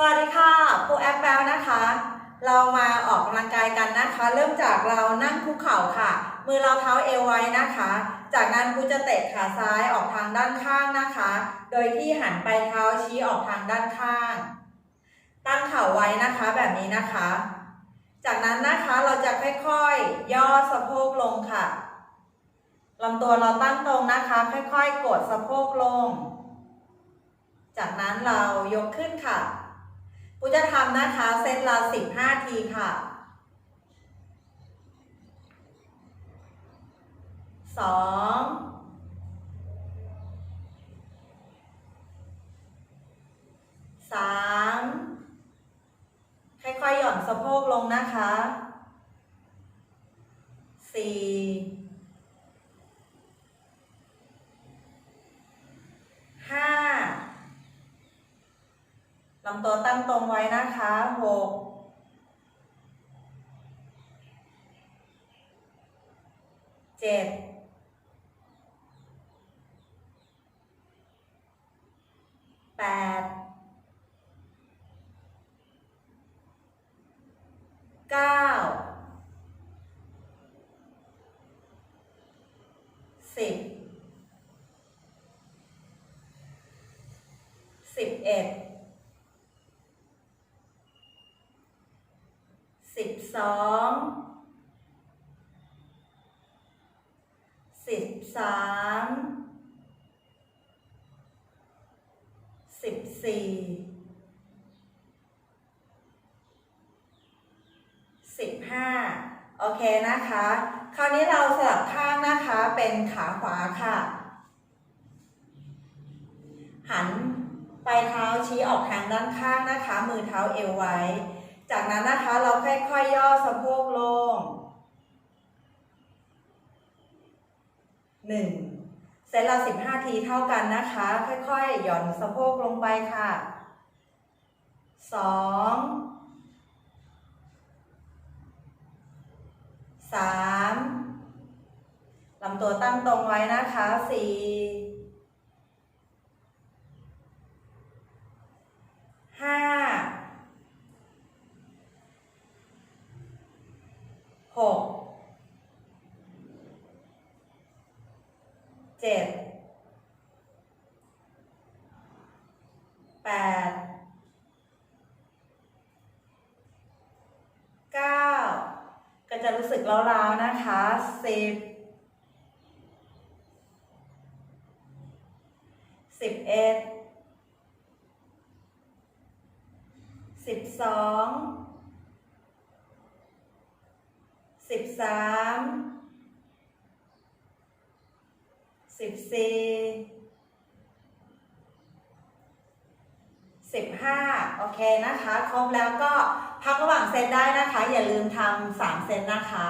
สวัสดีค่ะปูแอปแบลนะคะ เรามาออกกำลังกายกันนะคะ เริ่มจากเรานั่งคุกเข่าค่ะ มือเราเท้าเอวไว้นะคะ จากนั้นปูจะเตะขาซ้ายออกทางด้านข้างนะคะ โดยที่หันไปเท้าชี้ออกทางด้านข้าง ตั้งเข่าไว้นะคะแบบนี้นะคะ จากนั้นนะคะเราจะค่อยๆ ย่อสะโพกลงค่ะลำตัวเราตั้งตรงนะคะ ค่อยๆ กดสะโพกลง จากนั้นเรายกขึ้นค่ะ ปูจะทำนะคะเซตละ15ทีค่ะสองสามค่อยๆหย่อนสะโพกลงนะคะสี่ห้า ลำตัวตั้งตรงไว้นะคะหกเจ็ดแปดเก้าสิบสิบเอ็ด สองสิบสามสิบสี่สิบห้าโอเคนะคะ คราวนี้เราสลับข้างนะคะเป็นขาขวาค่ะ หันปลายเท้าชี้ออกทางด้านข้างนะคะ มือเท้าเอวไว้ จากนั้นนะคะเราค่อยๆย่อสะโพกลงหนึ่งเซตละสิบห้าทีเท่ากันนะคะ ค่อยๆ หย่อนสะโพกลงไปค่ะสองสามลำตัวตั้งตรงไว้นะคะสี่ห้า หกเจ็ดแปดเก้าก็จะรู้สึกล้าวๆนะคะสิบสิบเอ็ดสิบสอง สิบสามสิบสี่สิบห้าโอเคนะคะ ครบแล้วก็พักระหว่างเซตได้นะคะ อย่าลืมทำสามเซตนะคะ